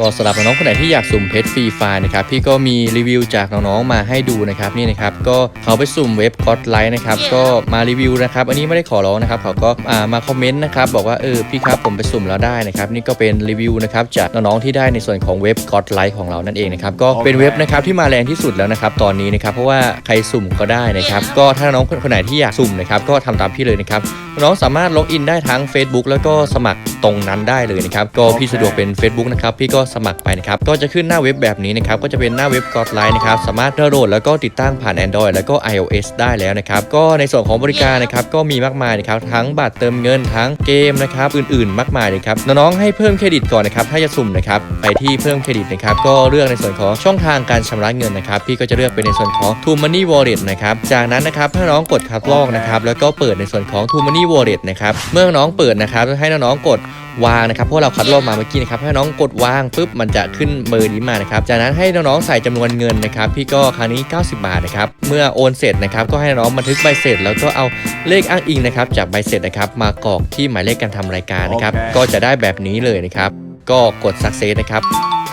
ก็สำหรับน้องๆคนไหนที่อยากสุ่มเพชรฟรีไฟล์นะครับพี่ก็มีรีวิวจากน้องๆมาให้ดูนะครับนี่นะครับก็เขาไปสุ่มเว็บคอดไลท์นะครับก็มารีวิวนะครับอันนี้ไม่ได้ขอร้องนะครับเขาก็อ่ามาคอมเมนต์นะครับบอกว่าเออพี่ครับผมไปสุ่มแล้วได้นะครับนี่ก็เป็นรีวิวนะครับจากน้องๆที่ได้ในส่วนของเว็บคอดไลท์ของเรานั่นเองนะครับก็เป็นเว็บนะครับที่มาแรงที่สุดแล้วนะครับตอนนี้นะครับเพราะว่าใครสุ่มก็ได้นะครับก็ถ้าน้องคนไหนที่อยากสุ่มนะครับก็ทำตามพี่เลยนะครับน้องสามารถล็อกอินได้ทั้ง Facebook แล้วก็สมัคร ตรงนั้นได้เลยนะครับ ก็พี่สะดวกเป็น Facebook นะครับ พี่ก็สมัครไปนะครับ ก็จะขึ้นหน้าเว็บแบบนี้นะครับ ก็จะเป็นหน้าเว็บ g o d l i n e นะครับ สามารถดาวน์โหลดแล้วก็ติดตั้งผ่าน Android แล้วก็ iOS ได้แล้วนะครับ ก็ในส่วนของบริการนะครับ ก็มีมากมายนะครับ ทั้งบัตรเติมเงิน ทั้งเกมนะครับ อื่นๆ มากมายเลยครับ น้องๆ ให้เพิ่มเครดิตก่อนนะครับ ถ้าจะสุ่มนะครับ ไปที่เพิ่มเครดิตนะครับ ก็เลือกในส่วนของช่องทางการชำระเงินนะครับ พี่ก็จะเลือกเป็นในส่วนของ True Money Wallet นะครับ จากนั้นนะครับถ้าน้องกดคัดลอกนะครับ แล้วก็เปิดในส่วนของ True Money Wallet นะครับ เมื่อน้องเปิดนะครับ ให้น้องๆกดวางนะครับเพราะเราคัดลอกมาเมื่อกี้นะครับให้น้องกดวางปุ๊บมันจะขึ้นเบอร์นี้มานะครับจากนั้นให้น้องๆใส่จำนวนเงินนะครับพี่ก็ครั้งนี้ 90 บาทนะครับเมื่อโอนเสร็จนะครับก็ให้น้องบันทึกใบเสร็จ แล้วก็เอาเลขอ้างอิงนะครับจากใบเสร็จนะครับมากรอกที่หมายเลขการทำรายการนะครับโอเคก็จะได้แบบนี้เลยนะครับก็กด success นะครับ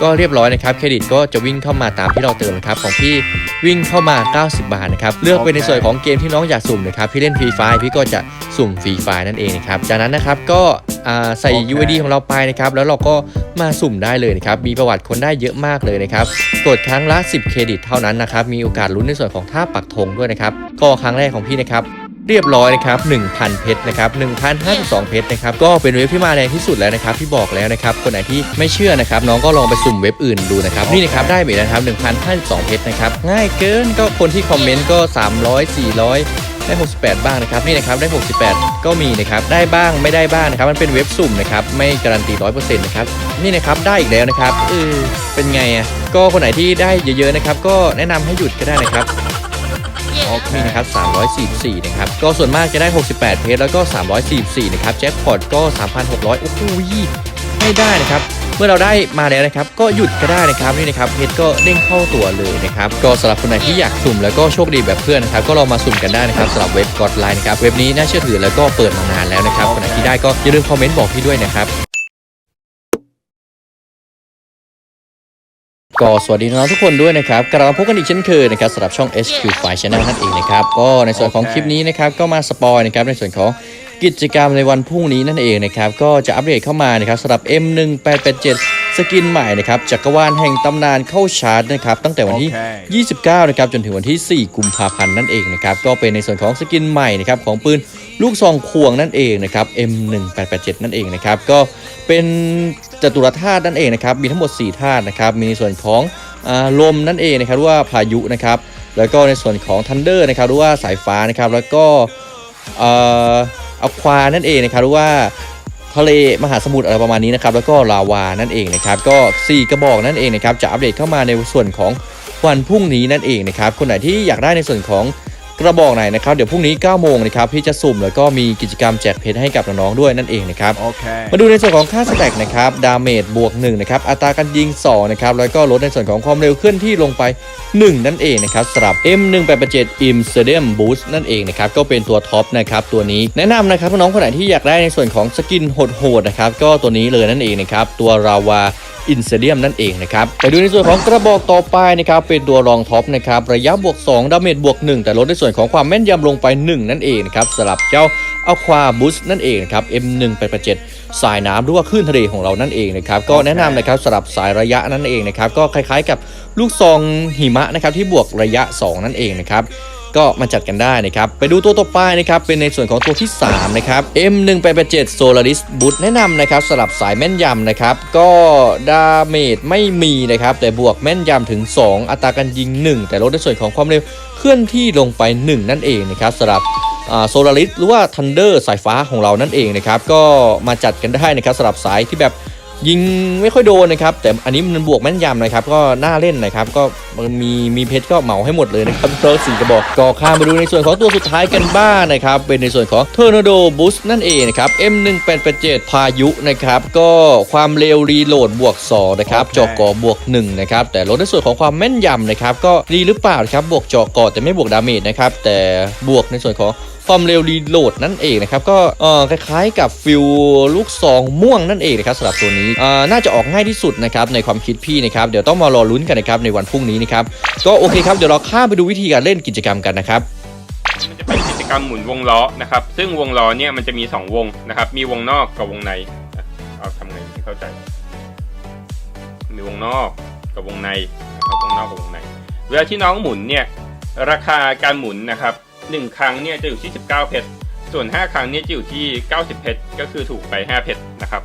ก็เรียบร้อยนะครับเครดิตก็จะวิ่งเข้ามาตามที่เราเติมนะครับของพี่วิ่งเข้ามา 90 บาทนะครับเลือกไปในส่วนของเกมที่น้องอยากสุ่มนะครับพี่เล่นฟรีไฟพี่ก็จะสุ่มฟรีไฟนั่นเองนะครับจากนั้นนะครับก็อ่าใส่โอเค UID ของเราไปนะครับแล้วเราก็มาสุ่มได้เลยนะครับมีประวัติคนได้เยอะมากเลยนะครับกดครั้งละ 10 เครดิตเท่านั้นนะครับมีโอกาสลุ้นในส่วนของท่าปักธงด้วยนะครับก็ครั้งแรกของพี่นะครับ เรียบร้อยนะครับ1,000 เพชรนะครับ1,052 เพชรนะครับก็เป็นเว็บที่มาแรงที่สุดแล้วนะครับที่บอกแล้วนะครับคนไหนที่ไม่เชื่อนะครับน้องก็ลองไปสุ่มเว็บอื่นดูนะครับนี่นะครับได้ไปแล้วนะครับ1,052 เพชรนะครับง่ายเกินก็คนที่คอมเมนต์ก็ 300 400ได้ 68 บ้างนะครับนี่นะครับได้ 68 ก็มีนะครับได้บ้างไม่ได้บ้างนะครับมันเป็นเว็บสุ่มนะครับไม่การันตี100%นะครับนี่นะครับได้อีกแล้วนะครับเออเป็นไงอะก็คนไหนที่ได้เยอะๆนะครับก็แนะนำให้หยุดก็ได้นะครับ ออกนี่นะครับ344 นะครับ ก็ส่วนมากจะได้ 68 เพชรแล้วก็ 344 นะครับ แจ็คพอตก็ 3,600 โอ้โหไม่ได้นะครับ เมื่อเราได้มาแล้วนะครับ ก็หยุดก็ได้นะครับนี่นะครับ เพชรก็เด้งเข้าตัวเลยนะครับ ก็สำหรับคนไหนที่อยากสุ่มแล้วก็โชคดีแบบเพื่อนนะครับ ก็ลองมาสุ่มกันได้นะครับสำหรับเว็บกอดไลน์นะครับ เว็บนี้น่าเชื่อถือแล้วก็เปิดมานานแล้วนะครับ คนไหนที่ได้ก็อย่าลืมคอมเมนต์บอกพี่ด้วยนะครับ ก็สวัสดีน้องทุกคนด้วยนะครับกลับมาพบกันอีกเช่นเคยนะครับสำหรับช่อง HQ File Channel นั่นเองนะครับ ก็ในส่วนของคลิปนี้นะครับก็มาสปอยนะครับในส่วนของ กิจกรรมในวันพรุ่งนี้นั่นเองนะครับก็จะอัปเดตเข้ามานะครับสำหรับ M1887 สกินใหม่นะครับจักรวาลแห่งตำนานเข้าชาร์จนะครับตั้งแต่วันที่โอเค29 นะครับจนถึงวันที่ 4 กุมภาพันธ์นั่นเองนะครับก็เป็นในส่วนของสกินใหม่นะครับของปืนลูกซองควงนั่นเองนะครับ M1887 นั่นเองนะครับก็เป็นจตุรธาตุนั่นเองนะครับมีทั้งหมด 4 ธาตุนะครับมีในส่วนของอ่าลมนั่นเองนะครับหรือว่าพายุนะครับแล้วก็ในส่วนของทันเดอร์นะครับหรือว่าสายฟ้านะครับแล้วก็เอควานั่นเองนะครับหรือว่าทะเลมหาสมุทรอะไรประมาณนี้นะครับแล้วก็ลาวานั่นเองนะครับก็ 4 กระบอกนั่นเองนะครับจะอัปเดตเข้ามาในส่วนของวันพรุ่งนี้นั่นเองนะครับคนไหนที่อยากได้ในส่วนของ กระบอกไหนนะครับเดี๋ยวพรุ่งนี้9โมงนะครับพี่จะสุ่มแล้วก็มีกิจกรรมแจกเพชรให้กับน้องๆด้วยนั่นเองนะครับโอเคมาดูในส่วนของค่าสแต็กนะครับดาเมจบวก1นะครับอัตราการยิง2นะครับแล้วก็ลดในส่วนของความเร็วเคลื่อนที่ลงไป 1 นั่นเองนะครับสำหรับ M1887 i m s e d i u m Boost นั่นเองนะครับก็เป็นตัวท็อปนะครับตัวนี้แนะนำนะครับน้องๆคนไหนที่อยากได้ในส่วนของสกินโหดๆนะครับก็ตัวนี้เลยนั่นเองนะครับตัวราวาอินเซเดียมนั่นเองนะครับไปดูในส่วนของกระบอกต่อไปนะครับเป็นตัวรองท็อปนะครับระยะบวก2ดาเมจบวก1แต่ลดในส่วนของความแม่นยำลงไป 1 นั่นเองนะครับสำหรับเจ้า Aqua Boost นั่นเองนะครับ M1887 สายน้ำหรือว่าคลื่นทะเลของเรานั่นเองนะครับก็แนะนำนะครับสำหรับสายระยะนั่นเองนะครับก็คล้ายๆกับลูกซองหิมะนะครับที่บวกระยะ 2 นั่นเองนะครับก็มาจัดกันได้นะครับไปดูตัวต่อไปนะครับเป็นในส่วนของตัวที่3นะครับ M1887 Solaris Boost แนะนำนะครับสำหรับสายแม่นยำนะครับก็ดาเมจไม่มีนะครับแต่บวกแม่นยำถึง 2 อัตราการยิง 1 แต่ลดในส่วนของความเร็ว เคลื่อนที่ลงไป 1 นั่นเองนะครับสำหรับโซลาริสหรือว่าทันเดอร์สายฟ้าของเรานั่นเองนะครับก็มาจัดกันได้นะครับสำหรับสายที่แบบ ยิงไม่ค่อยโดนนะครับ แต่อันนี้มันบวกแม่นยำนะครับ ก็น่าเล่นนะครับ ก็มีมีเพชรก็เหมาให้หมดเลยนะครับเติร์กสี่กระบอกก็ข้ามไปดูในส่วนของตัวสุดท้ายกันบ้างนะครับ เป็นในส่วนของ Tornado Boost นั่นเองนะครับ M1887 พายุนะครับ ก็ความเร็วรีโหลดบวก2นะครับโอเคจอกอบวก1นะครับ แต่ลดในส่วนของความแม่นยำนะครับ ก็ดีหรือเปล่านะครับบวกจอกอแต่ไม่บวกดาเมจนะครับแต่บวกในส่วนของ ความเร็วรีโหลดนั่นเองนะครับก็คล้ายๆกับฟิลลูกซองม่วงนั่นเองนะครับสำหรับตัวนี้น่าจะออกง่ายที่สุดนะครับในความคิดพี่นะครับเดี๋ยวต้องมารอลุ้นกันนะครับในวันพรุ่งนี้นะครับก็โอเคครับเดี๋ยวเราข้ามไปดูวิธีการเล่นกิจกรรมกันนะครับมันจะเป็นกิจกรรมหมุนวงล้อนะครับซึ่งวงล้อเนี่ยมันจะมี 2 วงนะครับมีวงนอกกับวงในเอาทำไงให้เข้าใจ มีวงนอกกับวงในนะครับวงนอกกับวงใน เวลาที่น้องหมุนเนี่ยราคาการหมุนนะครับ 1 ครั้งเนี่ยจะอยู่ที่ 19 เพชร ส่วน 5 ครั้งเนี่ยจะอยู่ที่ 90 เพชร ก็คือถูกไป 5 เพชรนะครับ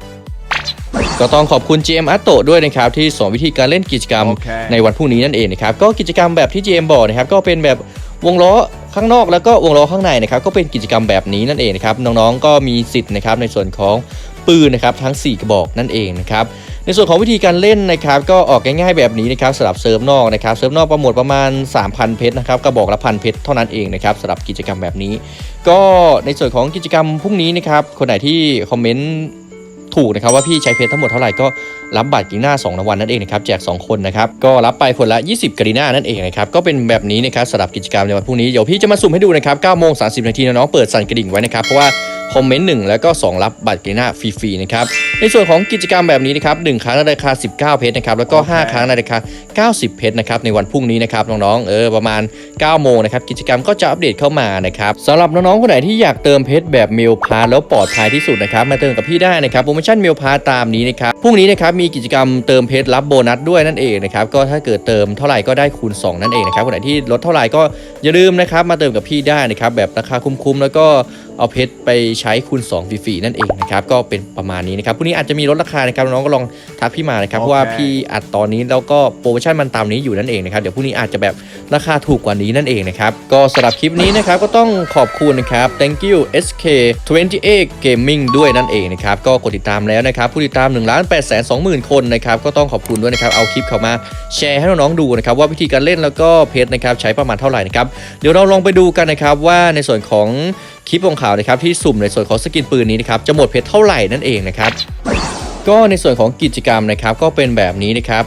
ก็ต้องขอบคุณ GM อัตโตด้วยนะครับ ที่สอนวิธีการเล่นกิจกรรมโอเคในวันพรุ่งนี้นั่นเองนะครับ ก็กิจกรรมแบบที่ GM บอกนะครับ ก็เป็นแบบวงล้อข้างนอกแล้วก็วงล้อข้างในนะครับก็เป็นกิจกรรมแบบนี้นั่นเองนะครับน้องๆก็มีสิทธิ์นะครับในส่วนของปืนนะครับทั้ง 4 กระบอกนั่นเองนะครับ ในส่วนของวิธีการเล่นนะครับก็ออกง่ายๆแบบนี้นะครับสำหรับเซิร์ฟนอกนะครับเซิร์ฟนอกประมวลประมาณ 3,000 เพชรนะครับกระบอกละพันเพชรเท่านั้นเองนะครับสำหรับกิจกรรมแบบนี้ ก็ในส่วนของกิจกรรมพรุ่งนี้นะครับคนไหนที่คอมเมนต์ถูกนะครับว่าพี่ใช้เพชรทั้งหมดเท่าไหร่ก็รับบัตรกีน่า2รางวัลนั่นเองนะครับแจก 2 คนนะครับก็รับไปคนละ 20กรีน่านั่นเองนะครับก็เป็นแบบนี้นะครับสำหรับกิจกรรมในวันพรุ่งนี้เดี๋ยวพี่จะมาสุ่มให้ดูนะครับ9โมง30 นาทีน้องๆเปิดสั่นกระดิ่งไว้นะครับเพราะว่า คอมเมนต์1แล้วก็ 2 รับบัตรกรีน่าฟรีๆนะครับในส่วนของกิจกรรมแบบนี้นะครับ1ครั้งในราคา 19 เพชรนะครับแล้วก็ 5 ครั้งในราคา 90 เพชรนะครับในวันพรุ่งนี้นะครับน้องๆเออประมาณ 9 โมงนะครับกิจกรรมก็จะอัปเดตเข้ามานะครับสำหรับน้องๆคนไหนที่อยากเติมเพชรแบบเมลพาแล้วปลอดภัยที่สุดนะครับมาเติมกับพี่ได้นะครับโปรโมชั่นเมลพาตามนี้นะครับพรุ่งนี้นะครับมีกิจกรรมเติมเพชรรับโบนัสด้วยนั่นเองนะครับก็ถ้าเกิดเติมเท่าไหร่ก็ได้คูณ 2 นั่นเองนะครับคนไหนที่ลดเท่าไหร่ก็อย่าลืมนะครับมาเติมกับพี่ได้นะครับแบบราคาคุ้มๆแล้วก็เอาเพชรไปใช้คูณ2ฟรีๆนั่นเองนะครับก็เป็นประมาณนี้นะครับพรุ่งนี้อาจจะมีลดราคานะครับน้องๆก็ลองทักพี่มานะครับเพราะว่าโอเคพี่อัดตอนนี้แล้วก็โปรโมชั่นมันตามนี้อยู่นั่นเองนะครับเดี๋ยวพรุ่งนี้อาจจะแบบราคาถูกกว่านี้นั่นเองนะครับก็สำหรับคลิปนี้นะครับก็ต้องขอบคุณนะครับ thank you SK 28 Gaming ด้วยนั่นเองนะครับก็กดติดตามแล้วนะครับผู้ติดตาม1ล้าน8แสน20,000 คนนะครับก็ต้องขอบคุณด้วยนะครับเอาคลิปเข้ามาแชร์ให้น้องๆดูนะครับว่าวิธีการเล่นแล้วก็เพจนะครับใช้ประมาณเท่าไหร่นะครับเดี๋ยวเราลองไปดูกันนะครับว่าในส่วนของ คลิปของข่าวนะครับที่สุ่มในส่วนของสกินปืนนี้นะครับจะหมดเพจเท่าไหร่นั่นเองนะครับก็ในส่วนของกิจกรรมนะครับก็เป็นแบบนี้นะครับ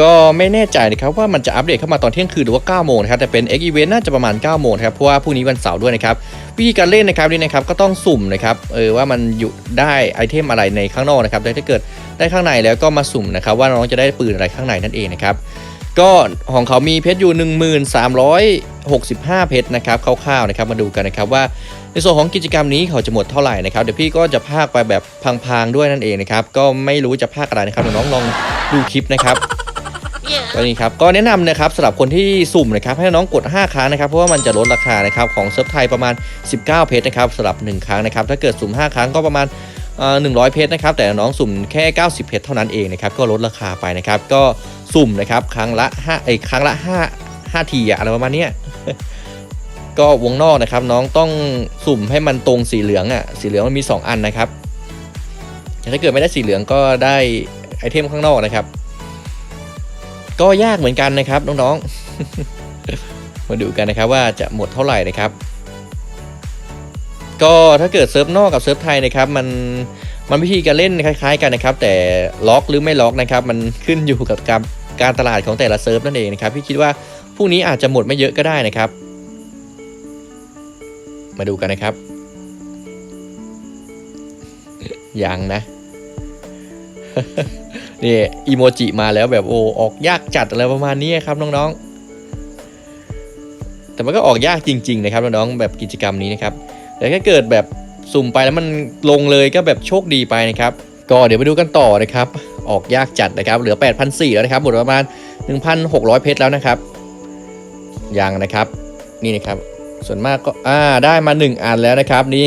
ก็ไม่แน่ใจนะครับว่ามันจะอัปเดตเข้ามาตอนเที่ยงคืนหรือว่า9โมงนะครับแต่เป็น X Event น่าจะประมาณ9โมงครับเพราะว่าพรุ่งนี้วันเสาร์ด้วยนะครับวิธีการเล่นนะครับนี่นะครับก็ต้องสุ่มนะครับเออว่ามันอยู่ได้ไอเทมอะไรในข้างนอกนะครับแต่ถ้าเกิดได้ข้างในแล้วก็มาสุ่มนะครับว่าน้องจะได้ปืนอะไรข้างในนั่นเองนะครับ ก็ของเขามีเพชรอยู่ 1365 เพชรนะครับคร่าวๆนะครับมาดูกันนะครับว่าในส่วนของกิจกรรมนี้เขาจะหมดเท่าไหร่นะครับเดี๋ยวพี่ก็จะพากไปแบบพังๆด้วยนั่นเองนะครับก็ไม่รู้จะพากอะไรนะครับเดี๋ยวน้องลองดูคลิปนะครับก็นี่ครับก็แนะนำนะครับสำหรับคนที่สุ่มนะครับให้น้องกด 5 ครั้งนะครับเพราะว่ามันจะลดราคานะครับของเซิร์ฟไทยประมาณ 19 เพชรนะครับสำหรับ 1 ครั้งนะครับถ้าเกิดสุ่ม 5 ครั้งก็ประมาณ 100 เพชรนะครับ แต่น้องสุ่มแค่ 90 เพชรเท่านั้นเองนะครับ ก็ลดราคาไปนะครับ ก็สุ่มนะครับ ครั้งละ5ไอ้ครั้งละ 5 5 ทีอะอะไรประมาณเนี้ยก็วงนอกนะครับ น้องต้องสุ่มให้มันตรงสีเหลืองอะ สีเหลืองมันมี 2 อันนะครับ ถ้าเกิดไม่ได้สีเหลืองก็ได้ไอเทมข้างนอกนะครับ ก็ยากเหมือนกันนะครับน้องๆ มาดูกันนะครับว่าจะหมดเท่าไหร่นะครับ ก็ถ้าเกิดเซิร์ฟนอกกับเซิร์ฟไทยนะครับมันมันวิธีการเล่นคล้าย ๆ กันนะครับ แต่ล็อกหรือไม่ล็อกนะครับ มันขึ้นอยู่กับการการตลาดของแต่ละเซิร์ฟนั่นเองนะครับพี่คิดว่าพรุ่งนี้อาจจะหมดไม่เยอะก็ได้นะครับ มาดูกันนะครับยังนะนี่อีโมจิมาแล้วแบบโอ้ออกยากจัดอะไรประมาณนี้ครับน้องๆ แต่มันก็ออกยากจริง ๆ นะครับน้องๆแบบกิจกรรมนี้นะครับ แต่ถ้าเกิดแบบสุ่มไปแล้วมันลงเลยก็แบบโชคดีไปนะครับ ก็เดี๋ยวไปดูกันต่อนะครับ ออกยากจัดนะครับ เหลือ 8,400แล้วนะครับ หมดประมาณ 1,600 เพชรแล้วนะครับ ยังนะครับ นี่นะครับ ส่วนมากก็ อ่า ได้มา 1 อันแล้วนะครับ นี่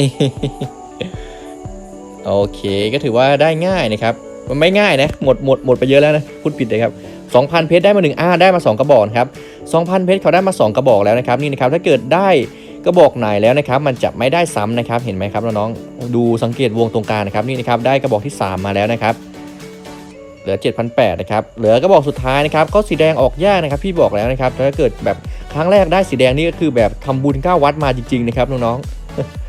โอเค ก็ถือว่าได้ง่ายนะครับ มันไม่ง่ายนะ หมด หมด หมดไปเยอะแล้วนะ พูดผิดเลยครับ2,000 เพชรได้มา1อ่าได้มา 2 กระบอกครับ2,000 เพชรเขาได้มา 2 กระบอกแล้วนะครับ นี่นะครับ ถ้าเกิดได้ กระบอกไหนแล้วนะครับมันจะไม่ได้ซ้ำนะครับเห็นไหมครับน้องๆดูสังเกตวงตรงกลางนะครับนี่นะครับได้กระบอกที่ 3 มาแล้วนะครับเหลือ 7,800นะครับ เหลือกระบอกสุดท้ายนะครับ ก็สีแดงออกยากนะครับ พี่บอกแล้วนะครับ ถ้าเกิดแบบครั้งแรกได้สีแดงนี่ก็คือแบบทำบุญ9วัดมาจริงๆนะครับน้อง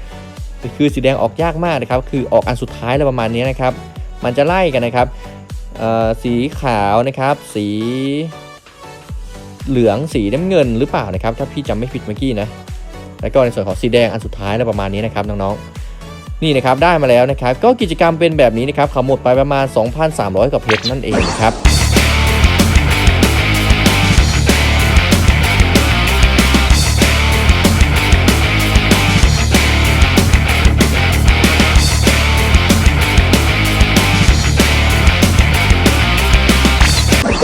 ๆ คือสีแดงออกยากมากนะครับ คือออกอันสุดท้ายแล้วประมาณนี้นะครับ มันจะไล่กันนะครับ สีขาวนะครับ สีเหลือง สีน้ำเงินหรือเปล่านะครับ ถ้าพี่จำไม่ผิดเมื่อกี้นะ แล้วก็ในส่วนของสีแดงอันสุดท้ายแล้วประมาณนี้นะครับน้องๆนี่นะครับได้มาแล้วนะครับก็กิจกรรมเป็นแบบนี้นะครับเขาหมดไปประมาณ 2,300กว่าเพชรนั่นเองครับ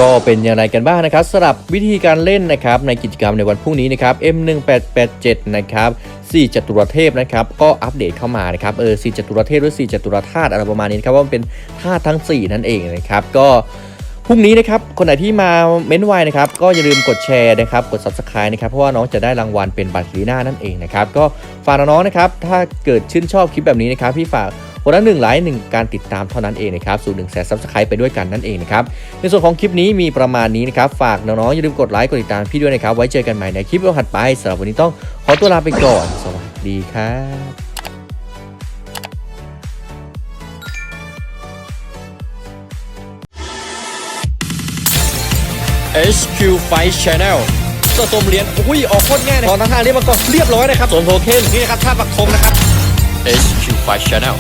ก็เป็นอย่างไรกันบ้างนะครับสำหรับวิธีการเล่นนะครับในกิจกรรมในวันพรุ่งนี้นะครับ M1887 นะครับ4จัตุรเทพนะครับก็อัปเดตเข้ามานะครับเออ4จัตุรเทพหรือ4จัตุรธาตุอะไรประมาณนี้นครับว่ามันเป็นธาตุทั้ง 4 นั่นเองนะครับก็พรุ่งนี้นะครับ คนไหนที่มาเม้นไวนะครับ ก็อย่าลืมกดแชร์นะครับ กด subscribe นะครับ เพราะว่าน้องจะได้รางวัลเป็นบัตรลีน่านั่นเองนะครับ ก็ฝากน้องๆนะครับ ถ้าเกิดชื่นชอบคลิปแบบนี้นะครับ พี่ฝาก คนละหนึ่งไลค์หนึ่งการติดตามเท่านั้นเองนะครับสู่หนึ่งแสนซับสไครต์ไปด้วยกันนั่นเองนะครับในส่วนของคลิปนี้มีประมาณนี้นะครับฝากน้องๆอย่าลืมกดไลค์กดติดตามพี่ด้วยนะครับไว้เจอกันใหม่ในคลิปวิดีโอถัดไปสำหรับวันนี้ต้องขอตัวลาไปก่อน สวัสดีครับ HQ Fight Channel สะสมเหรียญอุ้ย ออกโคตรง่ายเลยตอนทางทางนี้มันก็เรียบร้อยนะครับสวมโทเค็นนี่นะครับท่าปักธงนะครับ HQ Fight Channel